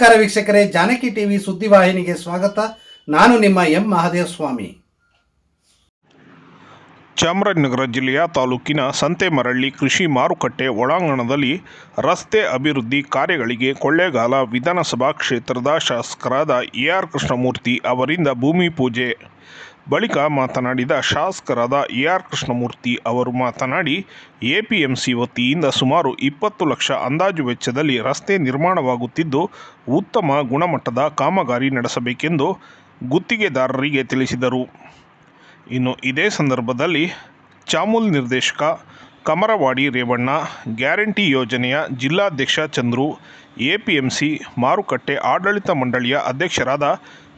ನಮಸ್ಕಾರ ವೀಕ್ಷಕರೇ, ಜಾನಕಿ ಟಿವಿ ಸುದ್ದಿವಾಹಿನಿಗೆ ಸ್ವಾಗತ. ನಾನು ನಿಮ್ಮ ಎಂ ಮಹಾದೇವ ಸ್ವಾಮಿ ಚಾಮರಾಜನಗರ ಜಿಲ್ಲೆಯ ತಾಲೂಕಿನ ಸಂತೆಮರಳ್ಳಿ ಕೃಷಿ ಮಾರುಕಟ್ಟೆ ಒಳಾಂಗಣದಲ್ಲಿ ರಸ್ತೆ ಅಭಿವೃದ್ಧಿ ಕಾರ್ಯಗಳಿಗೆ ಕೊಳ್ಳೇಗಾಲ ವಿಧಾನಸಭಾ ಕ್ಷೇತ್ರದ ಶಾಸಕರಾದ ಎ ಆರ್ ಕೃಷ್ಣಮೂರ್ತಿ ಅವರಿಂದ ಭೂಮಿ ಪೂಜೆ. ಬಳಿಕ ಮಾತನಾಡಿದ ಶಾಸಕರಾದ ಎ ಆರ್ ಕೃಷ್ಣಮೂರ್ತಿ ಅವರು ಮಾತನಾಡಿ, ಎಪಿಎಂಸಿ ವತಿಯಿಂದ ಸುಮಾರು ಇಪ್ಪತ್ತು ಲಕ್ಷ ಅಂದಾಜು ವೆಚ್ಚದಲ್ಲಿ ರಸ್ತೆ ನಿರ್ಮಾಣವಾಗುತ್ತಿದ್ದು, ಉತ್ತಮ ಗುಣಮಟ್ಟದ ಕಾಮಗಾರಿ ನಡೆಸಬೇಕೆಂದು ಗುತ್ತಿಗೆದಾರರಿಗೆ ತಿಳಿಸಿದರು. ಇನ್ನು ಇದೇ ಸಂದರ್ಭದಲ್ಲಿ ಚಾಮುಲ್ ನಿರ್ದೇಶಕ ಕಮರವಾಡಿ ರೇವಣ್ಣ, ಗ್ಯಾರಂಟಿ ಯೋಜನೆಯ ಜಿಲ್ಲಾಧ್ಯಕ್ಷ ಚಂದ್ರು, ಎಪಿಎಂಸಿ ಮಾರುಕಟ್ಟೆ ಆಡಳಿತ ಮಂಡಳಿಯ ಅಧ್ಯಕ್ಷರಾದ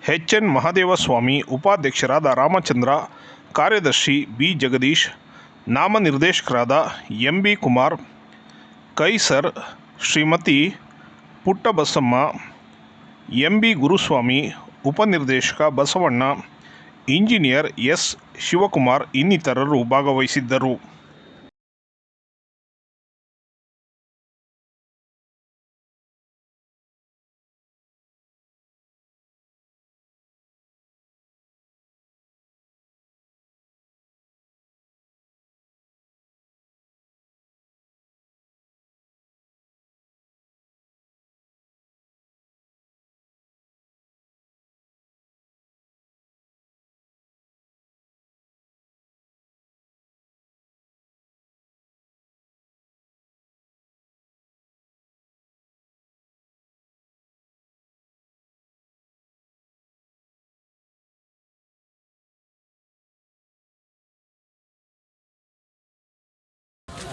ಎಚ್ ಎನ್ ಮಹದೇವಸ್ವಾಮಿ ಉಪಾಧ್ಯಕ್ಷರಾದ ರಾಮಚಂದ್ರ, ಕಾರ್ಯದರ್ಶಿ B Jagadish, ನಾಮನಿರ್ದೇಶಕರಾದ M B Kumar Kaiser Shrimati Puttabasamma, M B Guruswamy, ಉಪನಿರ್ದೇಶಕ ಬಸವಣ್ಣ, ಇಂಜಿನಿಯರ್ ಎಸ್ ಶಿವಕುಮಾರ್ ಇನ್ನಿತರರು ಭಾಗವಹಿಸಿದ್ದರು.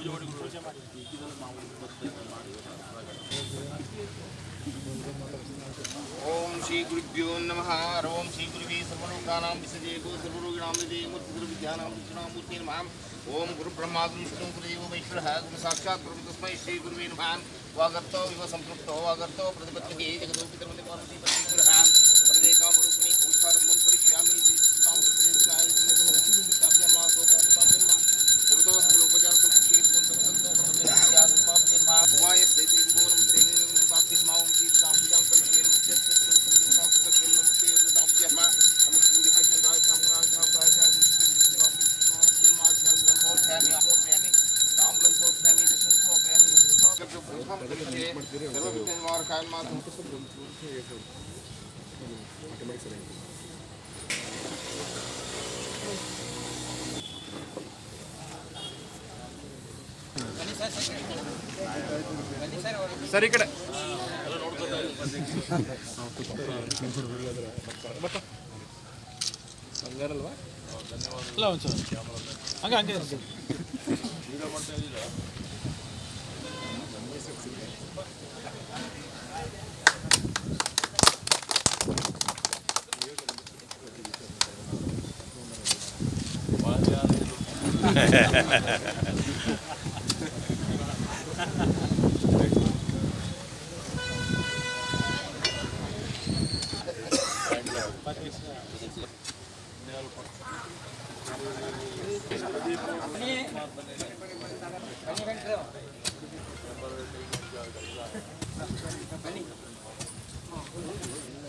ओम श्री गुरुभ्यो नम। ओम श्री गुरुवी सर्वोकाना विश्वजेको सर्वोगिणाम ओम गुरु ब्रह्मा विष्णु गुरुदेव महेश्वर गुरु साक्षात गुरु तस्म श्री गुरुवी नम। वागर्त इव संतृप्त वागत प्रतिपत्ति। जगदोपित्रमंदे ಸರಿ ಕಡೆ ಇಲ್ಲ ಒಂಚೂರು ಹಂಗೆ ಹಂಗೆ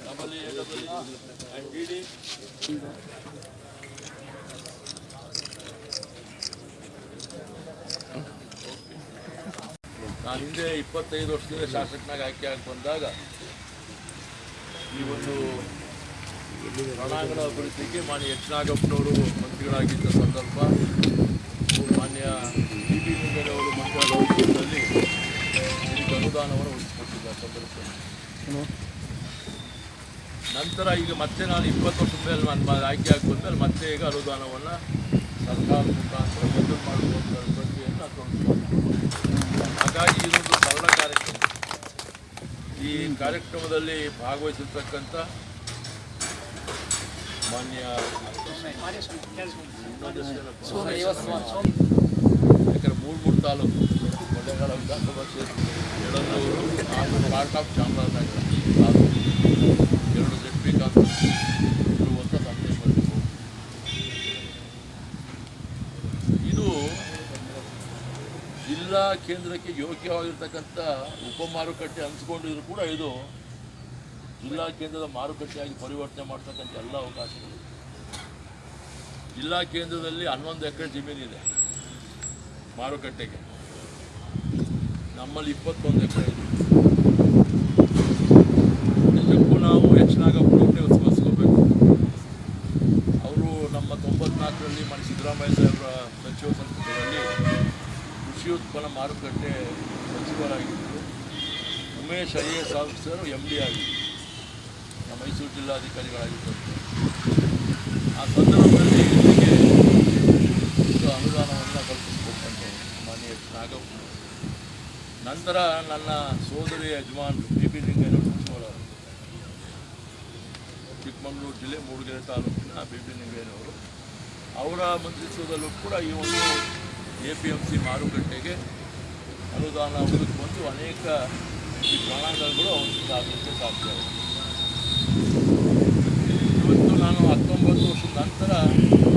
Double A, double A. I'm reading. ನಾನು ಹಿಂದೆ ಇಪ್ಪತ್ತೈದು ವರ್ಷದಿಂದ ಶಾಸಕನಾಗಿ ಆಯ್ಕೆ ಆಗಿ ಬಂದಾಗ ಈ ಒಂದು ರಣಾಂಗಣ ಅಭಿವೃದ್ಧಿಗೆ ಮಾನ್ಯ ಎಚ್ ನಾಗಪ್ಪನವರು ಮಂತ್ರಿಗಳಾಗಿದ್ದ ಸಂದರ್ಭ ಮಾನ್ಯ ಡಿ ಬಿ ಅವರು ಮಂತ್ರಿಗಳಲ್ಲಿ ಇದಕ್ಕೆ ಅನುದಾನವನ್ನು ಉಳಿಸಿಕೊಟ್ಟಿದ್ದ ಸಂದರ್ಭದಲ್ಲಿ. ನಂತರ ಈಗ ಮತ್ತೆ ನಾನು ಇಪ್ಪತ್ತು ವರ್ಷದ ಮೇಲೆ ನಾನು ಆಯ್ಕೆ ಆಗಿ ಬಂದಲ್ಲಿ ಮತ್ತೆ ಈಗ ಅನುದಾನವನ್ನು ಸರ್ಕಾರದ ಮುಖಾಂತರ ಮಂಜೂರು ಮಾಡುವಂಥ ಹಾಗಾಗಿ ಇದೊಂದು ಸರಳ ಕಾರ್ಯಕ್ರಮ ಈ ಕಾರ್ಯಕ್ರಮದಲ್ಲಿ ಭಾಗವಹಿಸಿರ್ತಕ್ಕಂಥ ಮಾನ್ಯ ಯಾಕಂದ್ರೆ ಮೂರು ಮೂರು ತಾಲೂಕು ಕೊಳ್ಳೇಗಾಲ ವಿಧಾನಸಭಾ ಕ್ಷೇತ್ರ ಪಾರ್ಟ್ ಆಫ್ ಚಾಮರಾಜನಗರ ತಾಲೂಕು ಕೇಂದ್ರಕ್ಕೆ ಯೋಗ್ಯವಾಗಿರ್ತಕ್ಕಂಥ ಉಪಮಾರುಕಟ್ಟೆ ಹಂಚ್ಕೊಂಡಿದ್ರು ಕೂಡ ಇದು ಜಿಲ್ಲಾ ಕೇಂದ್ರದ ಮಾರುಕಟ್ಟೆಯಾಗಿ ಪರಿವರ್ತನೆ ಮಾಡ್ತಕ್ಕಂಥ ಎಲ್ಲ ಅವಕಾಶಗಳು. ಜಿಲ್ಲಾ ಕೇಂದ್ರದಲ್ಲಿ ಹನ್ನೊಂದು ಎಕರೆ ಜಮೀನಿದೆ ಮಾರುಕಟ್ಟೆಗೆ. ನಮ್ಮಲ್ಲಿ ಇಪ್ಪತ್ತೊಂದು ಎಕರೆ ಇದೆ. ಉತ್ಪನ್ನ ಮಾರುಕಟ್ಟೆ ಸಚಿವರಾಗಿದ್ದರು Umesh I S officer M D ಆಗಿದ್ದರು ಮೈಸೂರು ಜಿಲ್ಲಾಧಿಕಾರಿಗಳಾಗಿದ್ದರು. ಆ ಸಂದರ್ಭದಲ್ಲಿ ಇಲ್ಲಿಗೆ ಒಂದು ಅನುದಾನವನ್ನು ಕಲ್ಪಿಸ್ಬೇಕಂತ ಮಾನ್ಯ ನಾಗಪ್ಪ. ನಂತರ ನನ್ನ ಸೋದರಿ ಯಜಮಾನ್ ಬಿ ಬಿ ಸಚಿವರಾದರು. ಚಿಕ್ಕಮಗಳೂರು ಜಿಲ್ಲೆ ಮೂಡಿಗೆರೆ ತಾಲೂಕಿನ ಬಿ ಬಿ ಲಿಂಗಯ್ಯನವರು ಅವರ ಮಂತ್ರಿತ್ವದಲ್ಲೂ ಕೂಡ ಈ ಒಂದು ಎ ಪಿ ಎಂ ಸಿ ಮಾರುಕಟ್ಟೆಗೆ ಅನುದಾನ ಒದಗಿಸುವಂತೂ ಅನೇಕ ಈ ಪ್ರಾಣಾಂಗಗಳು ಆಗಲಿಕ್ಕೆ ಸಾಧ್ಯ ಇವತ್ತು ನಾನು ಹತ್ತೊಂಬತ್ತು ವರ್ಷದ ನಂತರ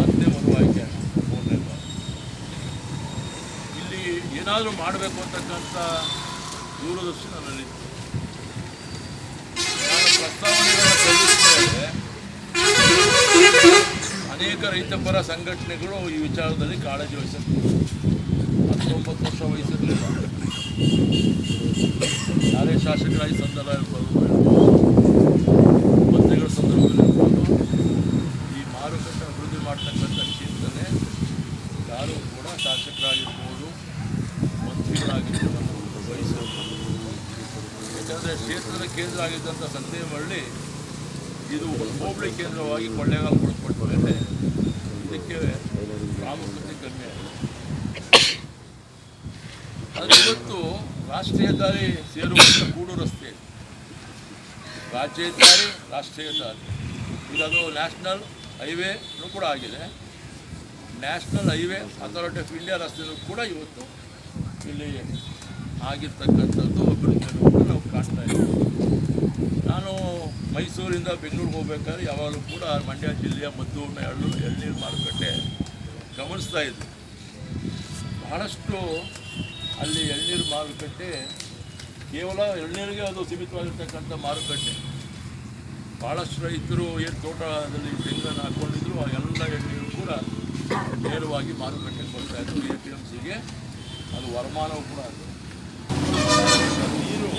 ಮತ್ತೆ ಮರು ಆಯ್ಕೆ ಮೂರನೇ ಇಲ್ಲಿ ಏನಾದರೂ ಮಾಡಬೇಕು ಅಂತಕ್ಕಂಥ ದೂರದರ್ಶಿ ನನ್ನಲ್ಲಿತ್ತು ನಾನು ಪ್ರಸ್ತಾವನೆಗಳನ್ನು ಸಲ್ಲಿಸಿದರೆ ಅನೇಕ ರೈತಪರ ಸಂಘಟನೆಗಳು ಈ ವಿಚಾರದಲ್ಲಿ ಕಾಳಜಿ ವಹಿಸುತ್ತೆ ಹತ್ತೊಂಬತ್ತು ವರ್ಷ ವಹಿಸಿರಲಿಲ್ಲ ಯಾರೇ ಶಾಸಕರಾಗಿ ಸಂದರ್ಭ ಇರ್ಬೋದು ಮಂತ್ರಿಗಳ ಸಂದರ್ಭದಲ್ಲಿ ಇರ್ಬೋದು, ಈ ಮಾರುಕಟ್ಟೆ ಅಭಿವೃದ್ಧಿ ಮಾಡ್ತಕ್ಕಂಥ ಚಿಂತನೆ ಯಾರು ಕೂಡ ಶಾಸಕರಾಗಿರ್ಬೋದು, ಮಂತ್ರಿಗಳಾಗಿರ್ಬೋದು ವಹಿಸಿರ್ಬೋದು ಯಾಕಂದರೆ ಕ್ಷೇತ್ರದ ಕೇಂದ್ರ ಆಗಿದ್ದಂಥ ಸಂತೆಮರಳಿ ಇದು ಹೋಬಳಿ ಕೇಂದ್ರವಾಗಿ ಕೊಳ್ಳೇಗಾಲ ಕೊಡ್ಕೊಟ್ಟ ಮೇಲೆ ಇದಕ್ಕೆ ಪ್ರಾಮುಖ್ಯತೆ ಕಮ್ಮಿ ಆಗಿದೆ. ಅದು ಇವತ್ತು ರಾಷ್ಟ್ರೀಯ ದಾರಿ ಸೇರುವಂಥ ಗೂಡು ರಸ್ತೆ. ರಾಜ್ಯ ದಾರಿ, ರಾಷ್ಟ್ರೀಯ ದಾರಿ. ಈಗ ಅದು ನ್ಯಾಷನಲ್ ಹೈವೇನೂ ಕೂಡ ಆಗಿದೆ. National highway authority of India ರಸ್ತೆಯೂ ಕೂಡ ಇವತ್ತು ಇಲ್ಲಿ ಆಗಿರ್ತಕ್ಕಂಥದ್ದು ಅಭಿವೃದ್ಧಿಯನ್ನು ನಾವು ಕಾಣ್ತಾ ಇದ್ದೀವಿ. ನಾನು ಮೈಸೂರಿಂದ ಬೆಂಗಳೂರಿಗೆ ಹೋಗ್ಬೇಕಾದ್ರೆ ಯಾವಾಗಲೂ ಕೂಡ ಮಂಡ್ಯ ಜಿಲ್ಲೆಯ ಮದ್ದೂರಿನ ಎಳ್ಳು ಎಳ್ನೀರು ಮಾರುಕಟ್ಟೆ ಗಮನಿಸ್ತಾ ಇದ್ದರು ಬಹಳಷ್ಟು ಅಲ್ಲಿ ಎಳ್ನೀರು ಮಾರುಕಟ್ಟೆ ಕೇವಲ ಎಳ್ನೀರಿಗೆ ಅದು ಸೀಮಿತವಾಗಿರ್ತಕ್ಕಂಥ ಮಾರುಕಟ್ಟೆ. ಭಾಳಷ್ಟು ರೈತರು ಏನು ತೋಟದಲ್ಲಿ ತೆಂಗನ್ನು ಹಾಕ್ಕೊಂಡಿದ್ರು ಆ ಎಲ್ಲ ಎಳ್ನೀರು ಕೂಡ ನೇರವಾಗಿ ಮಾರುಕಟ್ಟೆಗೆ ಬರ್ತಾ ಇತ್ತು ಎ ಪಿ ಎಂ ಸಿಗೆ ಅದು ವರಮಾನವೂ ಕೂಡ ಅದು. ನೀರು